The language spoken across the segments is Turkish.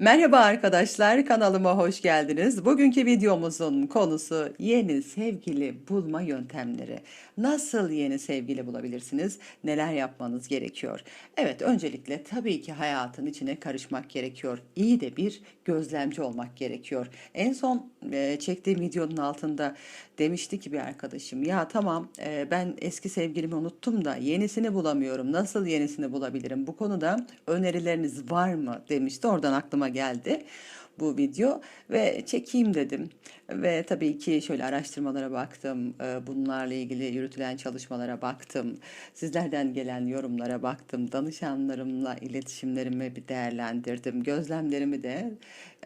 Merhaba arkadaşlar, kanalıma hoş geldiniz. Bugünkü videomuzun konusu yeni sevgili bulma yöntemleri. Nasıl yeni sevgili bulabilirsiniz? Neler yapmanız gerekiyor? Evet, öncelikle tabii ki hayatın içine karışmak gerekiyor. İyi de bir gözlemci olmak gerekiyor. En son e, çektiğim videonun altında demişti ki bir arkadaşım, ya tamam e, ben eski sevgilimi unuttum da yenisini bulamıyorum. Nasıl yenisini bulabilirim? Bu konuda önerileriniz var mı demişti. Oradan aklıma geldi bu video ve çekeyim dedim. Ve tabii ki şöyle araştırmalara baktım, e, bunlarla ilgili yürütülen çalışmalara baktım, sizlerden gelen yorumlara baktım, danışanlarımla iletişimlerimi bir değerlendirdim, gözlemlerimi de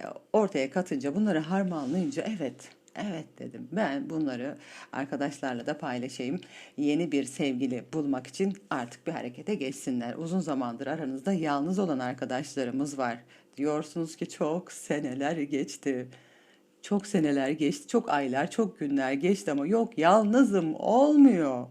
e, ortaya katınca bunları harmanlayınca evet Evet dedim. Ben bunları arkadaşlarla da paylaşayım. Yeni bir sevgili bulmak için artık bir harekete geçsinler. Uzun zamandır aranızda yalnız olan arkadaşlarımız var. Diyorsunuz ki çok seneler geçti. Çok seneler geçti, çok aylar, çok günler geçti ama yok yalnızım olmuyor.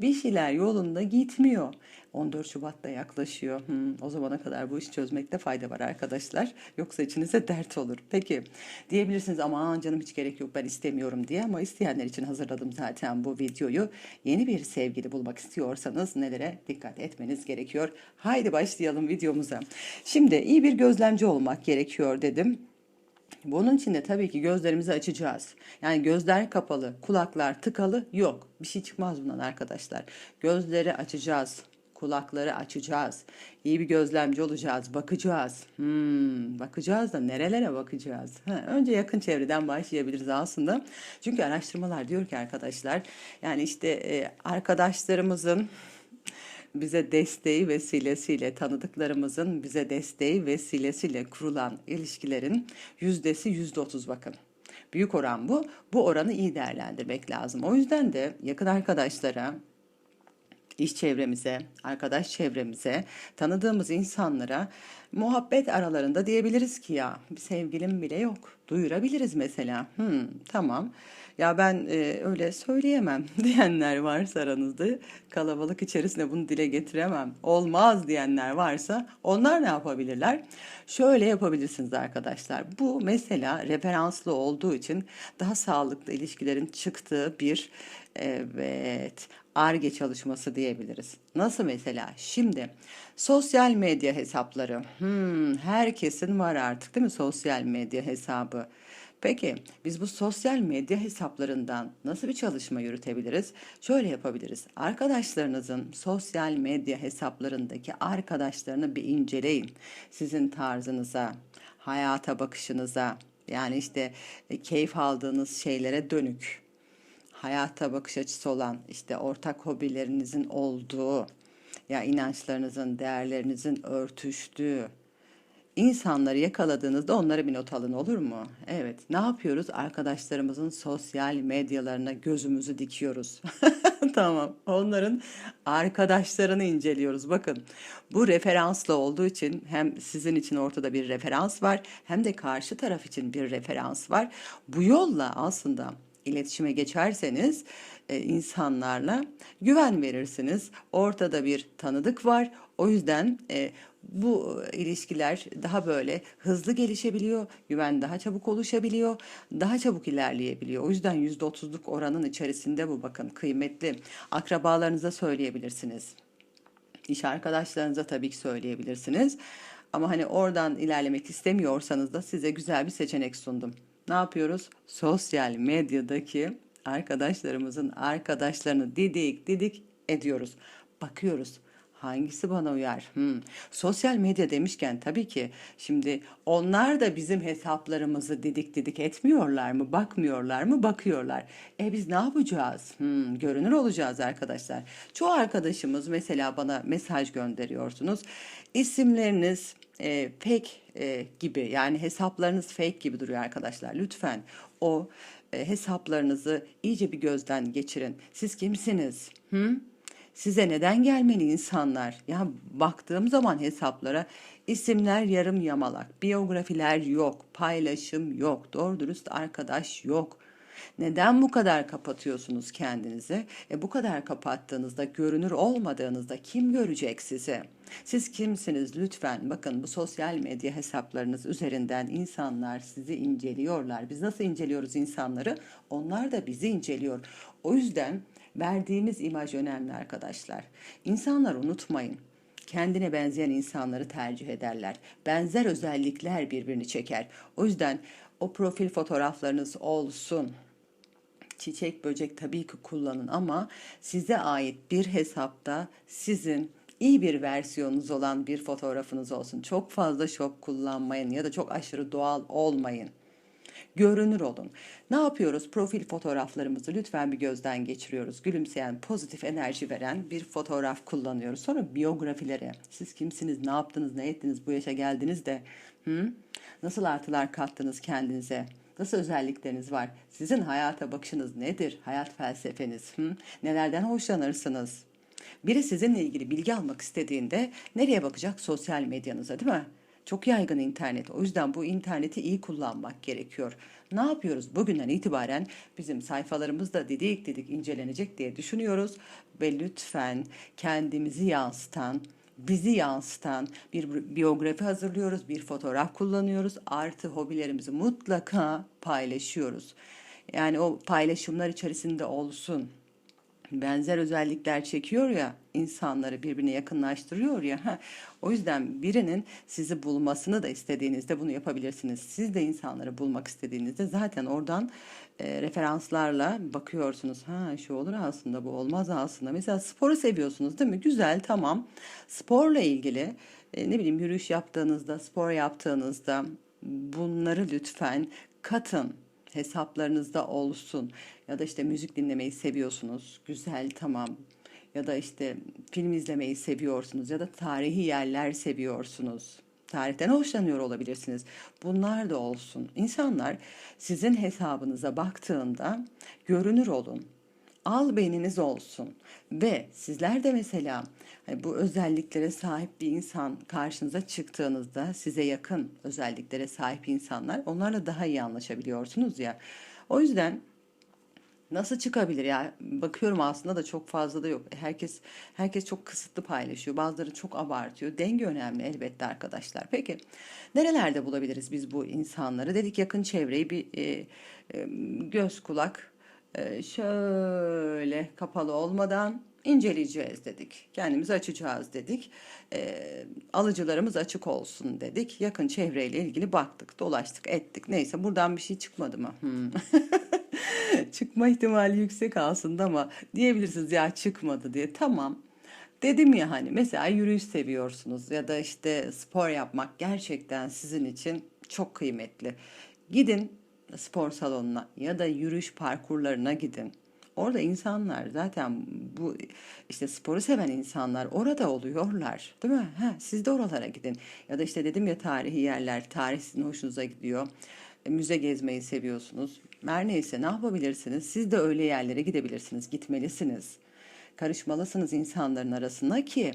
Bir şeyler yolunda gitmiyor. 14 Şubat'ta yaklaşıyor. Hmm, o zamana kadar bu işi çözmekte fayda var arkadaşlar. Yoksa içinize dert olur. Peki diyebilirsiniz aman canım hiç gerek yok ben istemiyorum diye ama isteyenler için hazırladım zaten bu videoyu. Yeni bir sevgili bulmak istiyorsanız nelere dikkat etmeniz gerekiyor. Haydi başlayalım videomuza. Şimdi iyi bir gözlemci olmak gerekiyor dedim. Bunun için de tabii ki gözlerimizi açacağız. Yani gözler kapalı, kulaklar tıkalı yok. Bir şey çıkmaz bundan arkadaşlar. Gözleri açacağız, kulakları açacağız. İyi bir gözlemci olacağız, bakacağız. Hmm, bakacağız da nerelere bakacağız? Ha, önce yakın çevreden başlayabiliriz aslında. Çünkü araştırmalar diyor ki arkadaşlar, yani işte e, arkadaşlarımızın bize desteği vesilesiyle tanıdıklarımızın bize desteği vesilesiyle kurulan ilişkilerin yüzdesi yüzde otuz bakın. Büyük oran bu. Bu oranı iyi değerlendirmek lazım. O yüzden de yakın arkadaşlara, iş çevremize, arkadaş çevremize, tanıdığımız insanlara muhabbet aralarında diyebiliriz ki ya bir sevgilim bile yok. Duyurabiliriz mesela. Hmm, tamam. Ya ben e, öyle söyleyemem diyenler varsa aranızda kalabalık içerisinde bunu dile getiremem. Olmaz diyenler varsa onlar ne yapabilirler? Şöyle yapabilirsiniz arkadaşlar. Bu mesela referanslı olduğu için daha sağlıklı ilişkilerin çıktığı bir evet ARGE çalışması diyebiliriz. Nasıl mesela? Şimdi sosyal medya hesapları. Hmm, herkesin var artık değil mi sosyal medya hesabı? Peki biz bu sosyal medya hesaplarından nasıl bir çalışma yürütebiliriz? Şöyle yapabiliriz. Arkadaşlarınızın sosyal medya hesaplarındaki arkadaşlarını bir inceleyin. Sizin tarzınıza, hayata bakışınıza, yani işte keyif aldığınız şeylere dönük, hayata bakış açısı olan, işte ortak hobilerinizin olduğu, ya inançlarınızın, değerlerinizin örtüştüğü, İnsanları yakaladığınızda onlara bir not alın olur mu? Evet. Ne yapıyoruz? Arkadaşlarımızın sosyal medyalarına gözümüzü dikiyoruz. tamam. Onların arkadaşlarını inceliyoruz. Bakın bu referansla olduğu için hem sizin için ortada bir referans var hem de karşı taraf için bir referans var. Bu yolla aslında iletişime geçerseniz e, insanlarla güven verirsiniz. Ortada bir tanıdık var. O yüzden e, bu ilişkiler daha böyle hızlı gelişebiliyor, güven daha çabuk oluşabiliyor, daha çabuk ilerleyebiliyor. O yüzden yüzde otuzluk oranın içerisinde bu bakın kıymetli. Akrabalarınıza söyleyebilirsiniz. İş arkadaşlarınıza tabii ki söyleyebilirsiniz. Ama hani oradan ilerlemek istemiyorsanız da size güzel bir seçenek sundum. Ne yapıyoruz? Sosyal medyadaki arkadaşlarımızın arkadaşlarını didik didik ediyoruz. Bakıyoruz Hangisi bana uyar? Hmm. Sosyal medya demişken tabii ki şimdi onlar da bizim hesaplarımızı didik didik etmiyorlar mı? Bakmıyorlar mı? Bakıyorlar. E biz ne yapacağız? Hmm. Görünür olacağız arkadaşlar. Çoğu arkadaşımız mesela bana mesaj gönderiyorsunuz. İsimleriniz e, fake e, gibi yani hesaplarınız fake gibi duruyor arkadaşlar. Lütfen o e, hesaplarınızı iyice bir gözden geçirin. Siz kimsiniz? Hı? Size neden gelmeli insanlar? Ya baktığım zaman hesaplara isimler yarım yamalak, biyografiler yok, paylaşım yok, doğru dürüst arkadaş yok. Neden bu kadar kapatıyorsunuz kendinizi? E bu kadar kapattığınızda, görünür olmadığınızda kim görecek sizi? Siz kimsiniz lütfen bakın bu sosyal medya hesaplarınız üzerinden insanlar sizi inceliyorlar. Biz nasıl inceliyoruz insanları? Onlar da bizi inceliyor. O yüzden verdiğimiz imaj önemli arkadaşlar. İnsanlar unutmayın kendine benzeyen insanları tercih ederler. Benzer özellikler birbirini çeker. O yüzden o profil fotoğraflarınız olsun. Çiçek böcek tabii ki kullanın ama size ait bir hesapta sizin iyi bir versiyonunuz olan bir fotoğrafınız olsun. Çok fazla şok kullanmayın ya da çok aşırı doğal olmayın. Görünür olun. Ne yapıyoruz? Profil fotoğraflarımızı lütfen bir gözden geçiriyoruz. Gülümseyen, pozitif enerji veren bir fotoğraf kullanıyoruz. Sonra biyografileri. Siz kimsiniz, ne yaptınız, ne ettiniz, bu yaşa geldiniz de hı? nasıl artılar kattınız kendinize? Nasıl özellikleriniz var? Sizin hayata bakışınız nedir? Hayat felsefeniz? Hı? Nelerden hoşlanırsınız? Biri sizinle ilgili bilgi almak istediğinde nereye bakacak? Sosyal medyanıza değil mi? Çok yaygın internet. O yüzden bu interneti iyi kullanmak gerekiyor. Ne yapıyoruz? Bugünden itibaren bizim sayfalarımızda didik didik incelenecek diye düşünüyoruz. Ve lütfen kendimizi yansıtan, bizi yansıtan bir biyografi hazırlıyoruz, bir fotoğraf kullanıyoruz. Artı hobilerimizi mutlaka paylaşıyoruz. Yani o paylaşımlar içerisinde olsun benzer özellikler çekiyor ya insanları birbirine yakınlaştırıyor ya o yüzden birinin sizi bulmasını da istediğinizde bunu yapabilirsiniz. Siz de insanları bulmak istediğinizde zaten oradan e, referanslarla bakıyorsunuz. Ha şu olur aslında bu olmaz aslında. Mesela sporu seviyorsunuz değil mi? Güzel tamam. Sporla ilgili e, ne bileyim yürüyüş yaptığınızda, spor yaptığınızda bunları lütfen katın hesaplarınızda olsun. Ya da işte müzik dinlemeyi seviyorsunuz. Güzel tamam. Ya da işte film izlemeyi seviyorsunuz ya da tarihi yerler seviyorsunuz. Tarihten hoşlanıyor olabilirsiniz. Bunlar da olsun. İnsanlar sizin hesabınıza baktığında görünür olun al beyniniz olsun ve sizler de mesela hani bu özelliklere sahip bir insan karşınıza çıktığınızda size yakın özelliklere sahip insanlar onlarla daha iyi anlaşabiliyorsunuz ya. O yüzden nasıl çıkabilir ya? Bakıyorum aslında da çok fazla da yok. Herkes herkes çok kısıtlı paylaşıyor. Bazıları çok abartıyor. Denge önemli elbette arkadaşlar. Peki nerelerde bulabiliriz biz bu insanları? Dedik yakın çevreyi bir e, e, göz kulak şöyle kapalı olmadan inceleyeceğiz dedik. Kendimizi açacağız dedik. E, alıcılarımız açık olsun dedik. Yakın çevreyle ilgili baktık, dolaştık, ettik. Neyse buradan bir şey çıkmadı mı? Hmm. Çıkma ihtimali yüksek aslında ama diyebilirsiniz ya çıkmadı diye. Tamam. Dedim ya hani mesela yürüyüş seviyorsunuz ya da işte spor yapmak gerçekten sizin için çok kıymetli. Gidin spor salonuna ya da yürüyüş parkurlarına gidin. Orada insanlar zaten bu işte sporu seven insanlar orada oluyorlar. Değil mi? Ha, siz de oralara gidin. Ya da işte dedim ya tarihi yerler, tarih sizin hoşunuza gidiyor. E, müze gezmeyi seviyorsunuz. Her neyse ne yapabilirsiniz? Siz de öyle yerlere gidebilirsiniz, gitmelisiniz karışmalısınız insanların arasına ki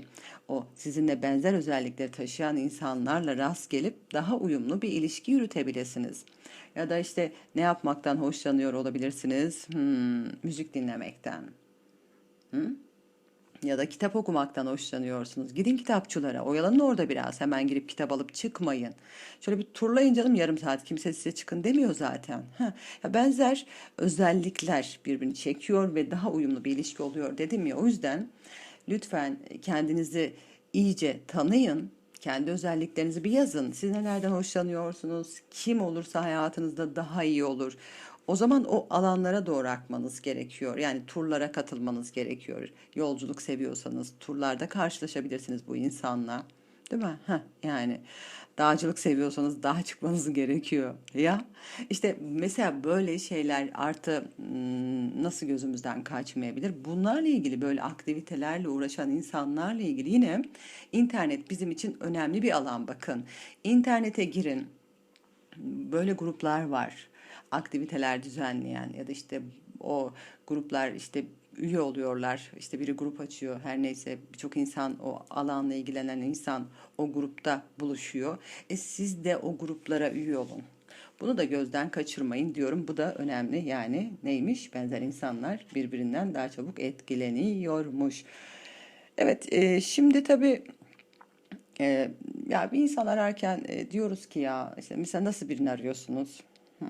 o sizinle benzer özellikleri taşıyan insanlarla rast gelip daha uyumlu bir ilişki yürütebilirsiniz. Ya da işte ne yapmaktan hoşlanıyor olabilirsiniz? Hmm, müzik dinlemekten. Hmm? Ya da kitap okumaktan hoşlanıyorsunuz. Gidin kitapçılara, oyalanın orada biraz. Hemen girip kitap alıp çıkmayın. Şöyle bir turlayın canım yarım saat. Kimse size çıkın demiyor zaten. Ha, ya benzer özellikler birbirini çekiyor ve daha uyumlu bir ilişki oluyor dedim ya. O yüzden lütfen kendinizi iyice tanıyın kendi özelliklerinizi bir yazın. Siz nelerden hoşlanıyorsunuz? Kim olursa hayatınızda daha iyi olur. O zaman o alanlara doğru akmanız gerekiyor. Yani turlara katılmanız gerekiyor. Yolculuk seviyorsanız turlarda karşılaşabilirsiniz bu insanla. Değil mi? Heh, yani dağcılık seviyorsanız dağa çıkmanız gerekiyor. Ya işte mesela böyle şeyler artı hmm, nasıl gözümüzden kaçmayabilir? Bunlarla ilgili böyle aktivitelerle uğraşan insanlarla ilgili yine internet bizim için önemli bir alan bakın. İnternete girin. Böyle gruplar var. Aktiviteler düzenleyen ya da işte o gruplar işte üye oluyorlar. İşte biri grup açıyor. Her neyse birçok insan o alanla ilgilenen insan o grupta buluşuyor. E siz de o gruplara üye olun. Bunu da gözden kaçırmayın diyorum. Bu da önemli. Yani neymiş? Benzer insanlar birbirinden daha çabuk etkileniyormuş. Evet, e, şimdi tabii e, ya bir insan ararken e, diyoruz ki ya işte mesela nasıl birini arıyorsunuz? Hmm,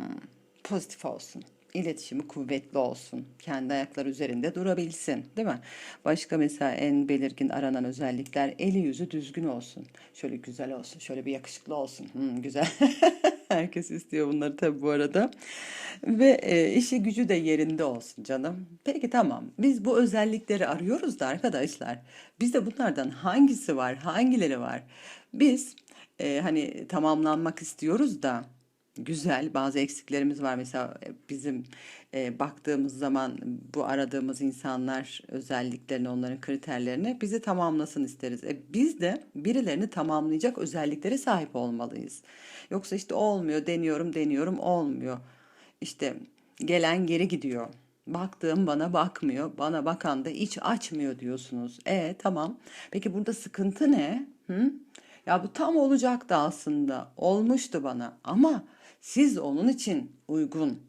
pozitif olsun. İletişimi kuvvetli olsun. Kendi ayakları üzerinde durabilsin, değil mi? Başka mesela en belirgin aranan özellikler eli yüzü düzgün olsun. Şöyle güzel olsun, şöyle bir yakışıklı olsun. Hmm, güzel. Herkes istiyor bunları tabii bu arada. Ve e, işi gücü de yerinde olsun canım. Peki tamam. Biz bu özellikleri arıyoruz da arkadaşlar. Bizde bunlardan hangisi var, hangileri var? Biz e, hani tamamlanmak istiyoruz da güzel bazı eksiklerimiz var. Mesela e, bizim e, baktığımız zaman bu aradığımız insanlar özelliklerini, onların kriterlerini bizi tamamlasın isteriz. E, biz de birilerini tamamlayacak özelliklere sahip olmalıyız. Yoksa işte olmuyor, deniyorum, deniyorum, olmuyor. İşte gelen geri gidiyor. Baktığım bana bakmıyor, bana bakan da hiç açmıyor diyorsunuz. E tamam. Peki burada sıkıntı ne? Hı? Ya bu tam olacaktı aslında. Olmuştu bana ama siz onun için uygun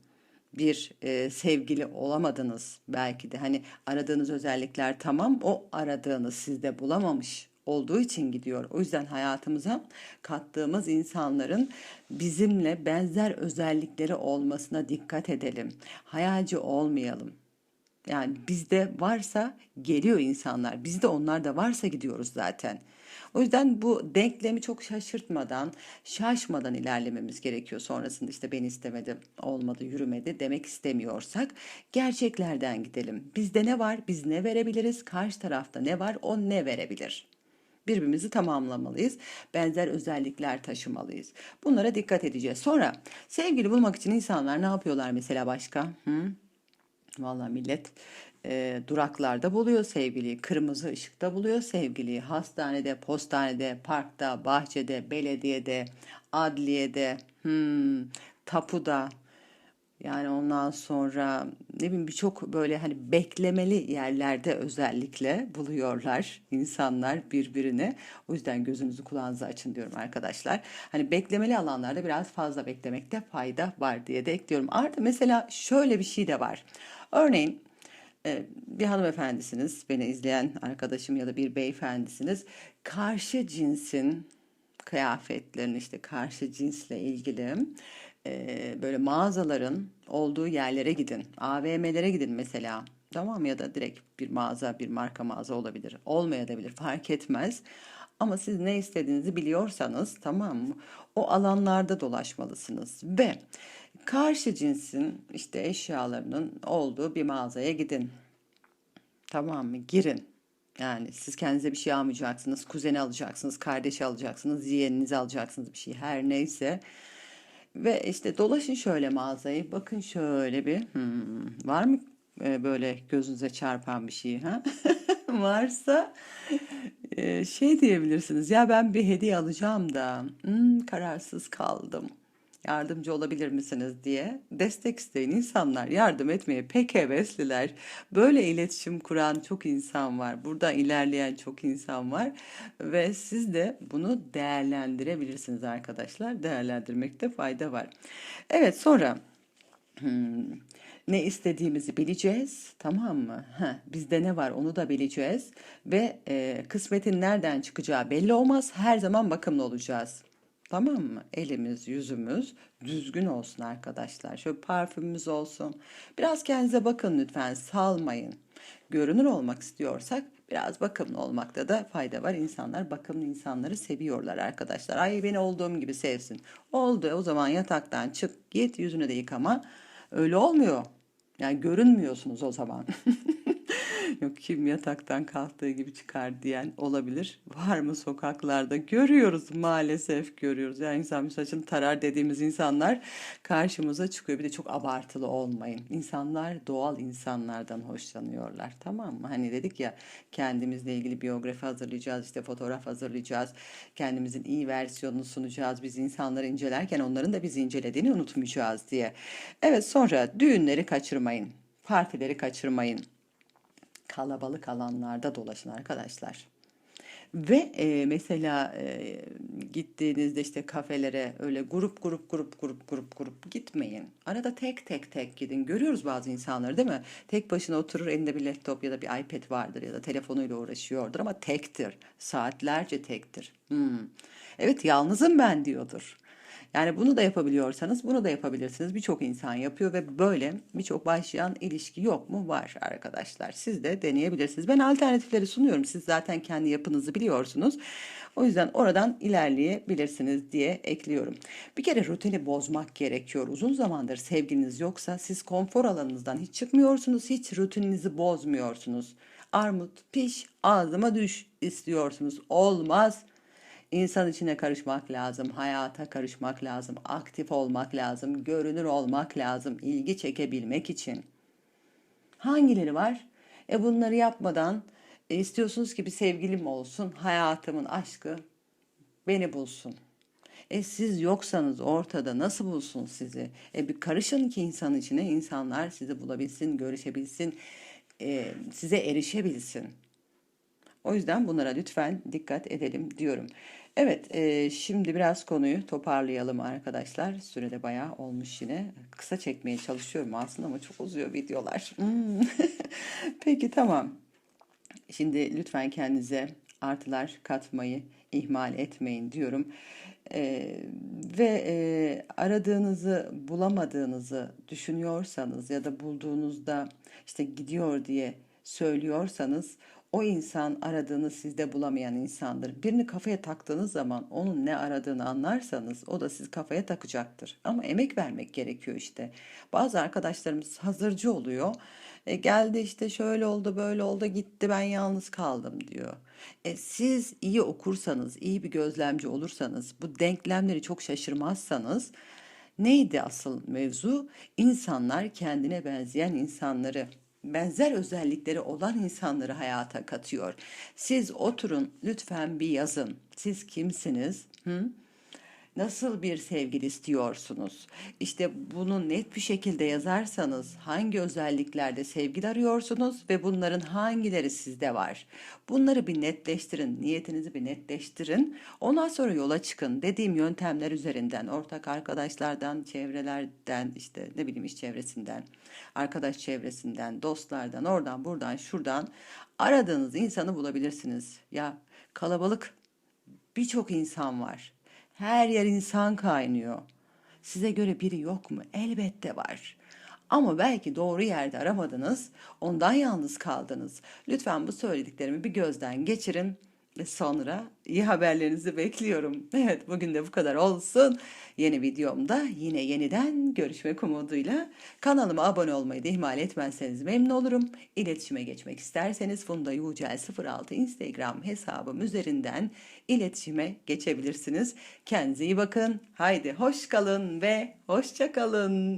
bir e, sevgili olamadınız belki de. Hani aradığınız özellikler tamam o aradığınız sizde bulamamış olduğu için gidiyor. O yüzden hayatımıza kattığımız insanların bizimle benzer özellikleri olmasına dikkat edelim. Hayalci olmayalım. Yani bizde varsa geliyor insanlar. Bizde onlar da varsa gidiyoruz zaten. O yüzden bu denklemi çok şaşırtmadan, şaşmadan ilerlememiz gerekiyor. Sonrasında işte ben istemedim, olmadı, yürümedi demek istemiyorsak gerçeklerden gidelim. Bizde ne var, biz ne verebiliriz, karşı tarafta ne var, o ne verebilir? birbirimizi tamamlamalıyız. Benzer özellikler taşımalıyız. Bunlara dikkat edeceğiz. Sonra sevgili bulmak için insanlar ne yapıyorlar mesela başka? Hı? Vallahi millet e, duraklarda buluyor sevgiliyi, kırmızı ışıkta buluyor sevgiliyi, hastanede, postanede, parkta, bahçede, belediyede, adliyede, hmm, tapuda, yani ondan sonra ne bileyim birçok böyle hani beklemeli yerlerde özellikle buluyorlar insanlar birbirini. O yüzden gözünüzü kulağınızı açın diyorum arkadaşlar. Hani beklemeli alanlarda biraz fazla beklemekte fayda var diye de ekliyorum. Artı mesela şöyle bir şey de var. Örneğin e, bir hanımefendisiniz, beni izleyen arkadaşım ya da bir beyefendisiniz. Karşı cinsin kıyafetlerini işte karşı cinsle ilgili e, böyle mağazaların olduğu yerlere gidin. AVM'lere gidin mesela. Tamam ya da direkt bir mağaza, bir marka mağaza olabilir. Olmayabilir, fark etmez. Ama siz ne istediğinizi biliyorsanız tamam mı? O alanlarda dolaşmalısınız ve karşı cinsin işte eşyalarının olduğu bir mağazaya gidin. Tamam mı? Girin. Yani siz kendinize bir şey almayacaksınız. Kuzeni alacaksınız, kardeşi alacaksınız, yeğeninizi alacaksınız bir şey her neyse. Ve işte dolaşın şöyle mağazayı. Bakın şöyle bir hmm, var mı e, böyle gözünüze çarpan bir şey ha? Varsa e, şey diyebilirsiniz. Ya ben bir hediye alacağım da hmm, kararsız kaldım yardımcı olabilir misiniz diye destek isteyin insanlar yardım etmeye pek hevesliler. Böyle iletişim kuran çok insan var. Burada ilerleyen çok insan var ve siz de bunu değerlendirebilirsiniz arkadaşlar. Değerlendirmekte fayda var. Evet sonra hmm, ne istediğimizi bileceğiz tamam mı? Heh, bizde ne var onu da bileceğiz ve e, kısmetin nereden çıkacağı belli olmaz. Her zaman bakımlı olacağız. Tamam mı? Elimiz, yüzümüz düzgün olsun arkadaşlar. Şöyle parfümümüz olsun. Biraz kendinize bakın lütfen. Salmayın. Görünür olmak istiyorsak biraz bakımlı olmakta da fayda var. İnsanlar bakımlı insanları seviyorlar arkadaşlar. Ay beni olduğum gibi sevsin. Oldu o zaman yataktan çık git yüzünü de yıkama. Öyle olmuyor. Yani görünmüyorsunuz o zaman. Yok kim yataktan kalktığı gibi çıkar diyen olabilir. Var mı sokaklarda? Görüyoruz maalesef görüyoruz. Yani insan saçını tarar dediğimiz insanlar karşımıza çıkıyor. Bir de çok abartılı olmayın. İnsanlar doğal insanlardan hoşlanıyorlar. Tamam mı? Hani dedik ya kendimizle ilgili biyografi hazırlayacağız. işte fotoğraf hazırlayacağız. Kendimizin iyi versiyonunu sunacağız. Biz insanları incelerken onların da bizi incelediğini unutmayacağız diye. Evet sonra düğünleri kaçırmayın. Partileri kaçırmayın kalabalık alanlarda dolaşın arkadaşlar. Ve e, mesela e, gittiğinizde işte kafelere öyle grup grup grup grup grup grup gitmeyin. Arada tek tek tek gidin. Görüyoruz bazı insanları değil mi? Tek başına oturur elinde bir laptop ya da bir iPad vardır ya da telefonuyla uğraşıyordur ama tektir. Saatlerce tektir. Hmm. Evet yalnızım ben diyordur. Yani bunu da yapabiliyorsanız bunu da yapabilirsiniz. Birçok insan yapıyor ve böyle birçok başlayan ilişki yok mu? Var arkadaşlar. Siz de deneyebilirsiniz. Ben alternatifleri sunuyorum. Siz zaten kendi yapınızı biliyorsunuz. O yüzden oradan ilerleyebilirsiniz diye ekliyorum. Bir kere rutini bozmak gerekiyor. Uzun zamandır sevgiliniz yoksa siz konfor alanınızdan hiç çıkmıyorsunuz. Hiç rutininizi bozmuyorsunuz. Armut piş ağzıma düş istiyorsunuz. Olmaz. İnsan içine karışmak lazım, hayata karışmak lazım, aktif olmak lazım, görünür olmak lazım, ilgi çekebilmek için. Hangileri var? E bunları yapmadan e, istiyorsunuz ki bir sevgilim olsun, hayatımın aşkı beni bulsun. E siz yoksanız ortada nasıl bulsun sizi? E bir karışın ki insan içine insanlar sizi bulabilsin, görüşebilsin, e, size erişebilsin. O yüzden bunlara lütfen dikkat edelim diyorum. Evet, e, şimdi biraz konuyu toparlayalım arkadaşlar. Sürede bayağı olmuş yine. Kısa çekmeye çalışıyorum aslında ama çok uzuyor videolar. Hmm. Peki tamam. Şimdi lütfen kendinize artılar katmayı ihmal etmeyin diyorum. Ee, ve e, aradığınızı bulamadığınızı düşünüyorsanız ya da bulduğunuzda işte gidiyor diye söylüyorsanız o insan aradığını sizde bulamayan insandır. Birini kafaya taktığınız zaman onun ne aradığını anlarsanız o da sizi kafaya takacaktır. Ama emek vermek gerekiyor işte. Bazı arkadaşlarımız hazırcı oluyor. E, geldi işte şöyle oldu böyle oldu gitti ben yalnız kaldım diyor. E, siz iyi okursanız, iyi bir gözlemci olursanız, bu denklemleri çok şaşırmazsanız neydi asıl mevzu? İnsanlar kendine benzeyen insanları benzer özellikleri olan insanları hayata katıyor. Siz oturun lütfen bir yazın. Siz kimsiniz? Hı? Nasıl bir sevgili istiyorsunuz? İşte bunu net bir şekilde yazarsanız hangi özelliklerde sevgili arıyorsunuz ve bunların hangileri sizde var? Bunları bir netleştirin, niyetinizi bir netleştirin. Ondan sonra yola çıkın. Dediğim yöntemler üzerinden, ortak arkadaşlardan, çevrelerden, işte ne bileyim iş çevresinden, arkadaş çevresinden, dostlardan, oradan, buradan, şuradan aradığınız insanı bulabilirsiniz. Ya kalabalık birçok insan var. Her yer insan kaynıyor. Size göre biri yok mu? Elbette var. Ama belki doğru yerde aramadınız, ondan yalnız kaldınız. Lütfen bu söylediklerimi bir gözden geçirin sonra iyi haberlerinizi bekliyorum. Evet bugün de bu kadar olsun. Yeni videomda yine yeniden görüşmek umuduyla kanalıma abone olmayı da ihmal etmezseniz memnun olurum. İletişime geçmek isterseniz Funda Yucel 06 Instagram hesabım üzerinden iletişime geçebilirsiniz. Kendinize iyi bakın. Haydi hoş kalın ve hoşça kalın.